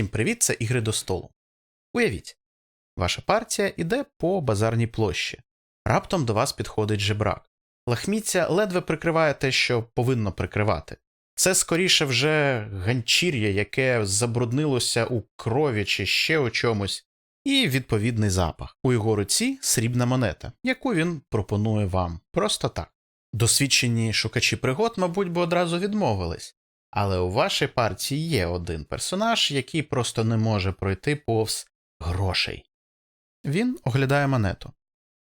Всім привіт, це ігри до столу. Уявіть, ваша партія іде по базарній площі. Раптом до вас підходить жебрак. Лахміття ледве прикриває те, що повинно прикривати. Це скоріше вже ганчір'я, яке забруднилося у крові чи ще у чомусь, і відповідний запах. У його руці срібна монета, яку він пропонує вам просто так. Досвідчені шукачі пригод, мабуть, би одразу відмовились. Але у вашій партії є один персонаж, який просто не може пройти повз грошей. Він оглядає монету.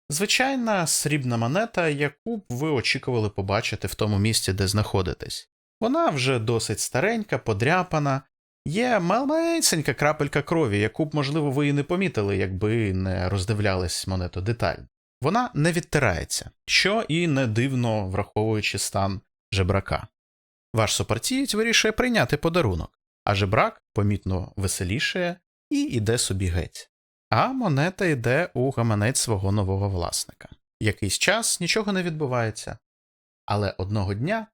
Звичайна срібна монета, яку б ви очікували побачити в тому місці, де знаходитесь. Вона вже досить старенька, подряпана, є малесенька крапелька крові, яку б, можливо, ви і не помітили, якби не роздивлялись монету детально. Вона не відтирається, що і не дивно, враховуючи стан жебрака. Ваш супартієць вирішує прийняти подарунок, а жебрак помітно веселішає і йде собі геть. А монета йде у гаманець свого нового власника. Якийсь час нічого не відбувається. Але одного дня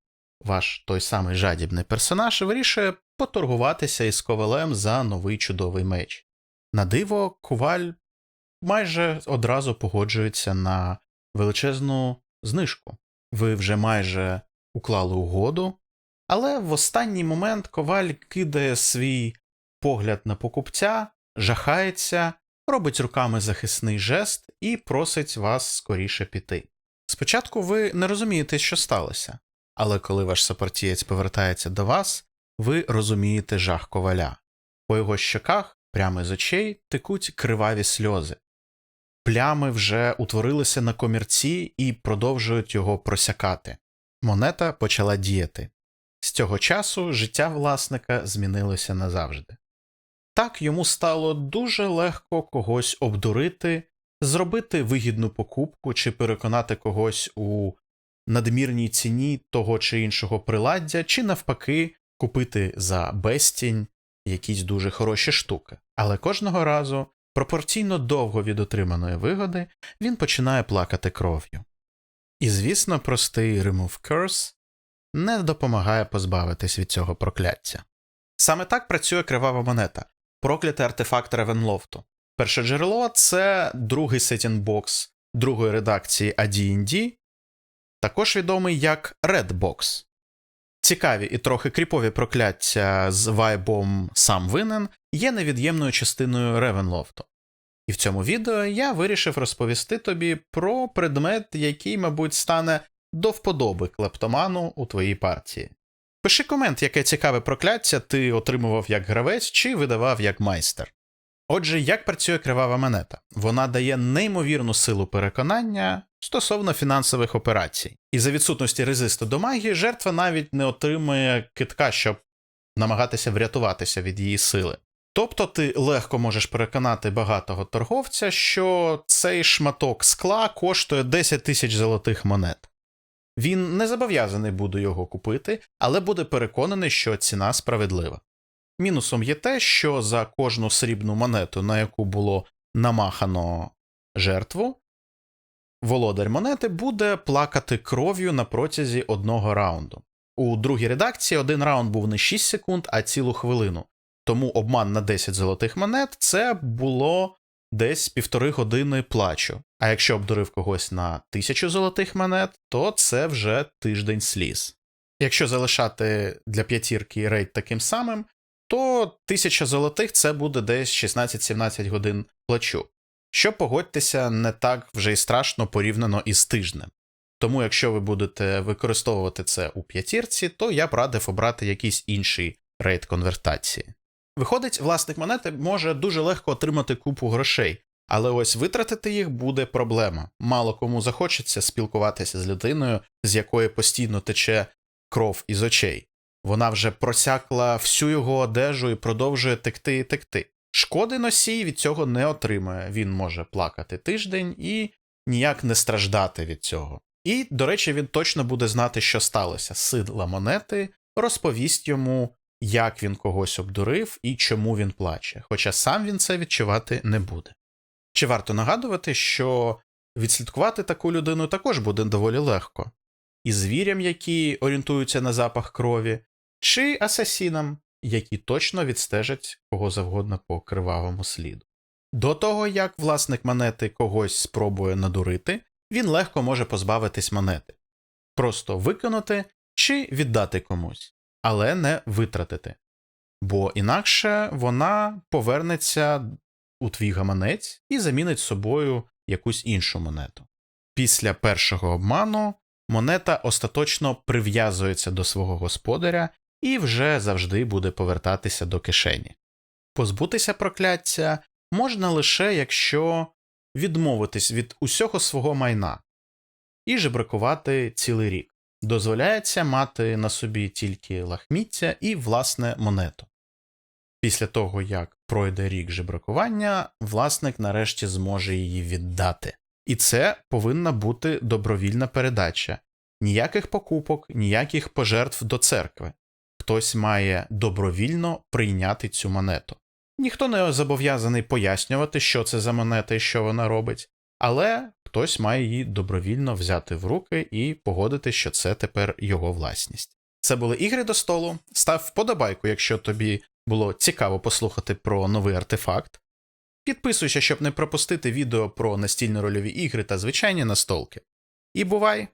ваш той самий жадібний персонаж вирішує поторгуватися із ковалем за новий чудовий меч. На диво, коваль майже одразу погоджується на величезну знижку. Ви вже майже уклали угоду, але в останній момент коваль кидає свій погляд на покупця, жахається, робить руками захисний жест і просить вас скоріше піти. Спочатку ви не розумієте, що сталося, але коли ваш сопартієць повертається до вас, ви розумієте жах коваля. По його щоках, прямо з очей, текуть криваві сльози. Плями вже утворилися на комірці і продовжують його просякати. Монета почала діяти. З цього часу життя власника змінилося назавжди. Так йому стало дуже легко когось обдурити, зробити вигідну покупку чи переконати когось у надмірній ціні того чи іншого приладдя, чи навпаки купити за безцінь якісь дуже хороші штуки. Але кожного разу, пропорційно довго від отриманої вигоди, він починає плакати кров'ю. І, звісно, простий Remove Curse не допомагає позбавитись від цього прокляття. Саме так працює кривава монета, проклятий артефакт Ревенлофту. Перше джерело це другий сетінбокс другої редакції AD&D, також відомий як Redbox. Цікаві і трохи кріпові прокляття з вайбом сам винен є невід'ємною частиною Ревенлофту. І в цьому відео я вирішив розповісти тобі про предмет, який, мабуть, стане до вподоби клептоману у твоїй партії. Пиши комент, яке цікаве прокляття ти отримував як гравець чи видавав як майстер. Отже, як працює кривава монета? Вона дає неймовірну силу переконання стосовно фінансових операцій, і за відсутності резисту до магії жертва навіть не отримує китка, щоб намагатися врятуватися від її сили. Тобто ти легко можеш переконати багатого торговця, що цей шматок скла коштує 10 тисяч золотих монет. Він не зобов'язаний буде його купити, але буде переконаний, що ціна справедлива. Мінусом є те, що за кожну срібну монету, на яку було намахано жертву, володар монети буде плакати кров'ю на протязі одного раунду. У другій редакції один раунд був не 6 секунд, а цілу хвилину. Тому обман на 10 золотих монет це було десь півтори години плачу. А якщо обдурив когось на тисячу золотих монет, то це вже тиждень сліз. Якщо залишати для п'ятірки рейд таким самим, то тисяча золотих це буде десь 16-17 годин плачу. Що погодьтеся, не так вже й страшно порівняно із тижнем. Тому, якщо ви будете використовувати це у п'ятірці, то я б радив обрати якийсь інший рейд конвертації. Виходить, власник монети може дуже легко отримати купу грошей, але ось витратити їх буде проблема. Мало кому захочеться спілкуватися з людиною, з якої постійно тече кров із очей. Вона вже просякла всю його одежу і продовжує текти і текти. Шкоди носій від цього не отримує. Він може плакати тиждень і ніяк не страждати від цього. І, до речі, він точно буде знати, що сталося. Сидла монети розповість йому, як він когось обдурив і чому він плаче, хоча сам він це відчувати не буде. Чи варто нагадувати, що відслідкувати таку людину також буде доволі легко, і звірям, які орієнтуються на запах крові, чи асасінам, які точно відстежать кого завгодно по кривавому сліду. До того, як власник монети когось спробує надурити, він легко може позбавитись монети, просто виконати чи віддати комусь, але не витратити. Бо інакше вона повернеться у твій гаманець і замінить собою якусь іншу монету. Після першого обману монета остаточно прив'язується до свого господаря і вже завжди буде повертатися до кишені. Позбутися прокляття можна лише якщо відмовитись від усього свого майна і жебракувати цілий рік. Дозволяється мати на собі тільки лахміття і власне монету. Після того, як пройде рік жебракування, власник нарешті зможе її віддати. І це повинна бути добровільна передача. Ніяких покупок, ніяких пожертв до церкви. Хтось має добровільно прийняти цю монету. Ніхто не зобов'язаний пояснювати, що це за монета і що вона робить, але хтось має її добровільно взяти в руки і погодити, що це тепер його власність. Це були ігри до столу. Став вподобайку, якщо тобі було цікаво послухати про новий артефакт. Підписуйся, щоб не пропустити відео про настільно рольові ігри та звичайні настолки. І бувай!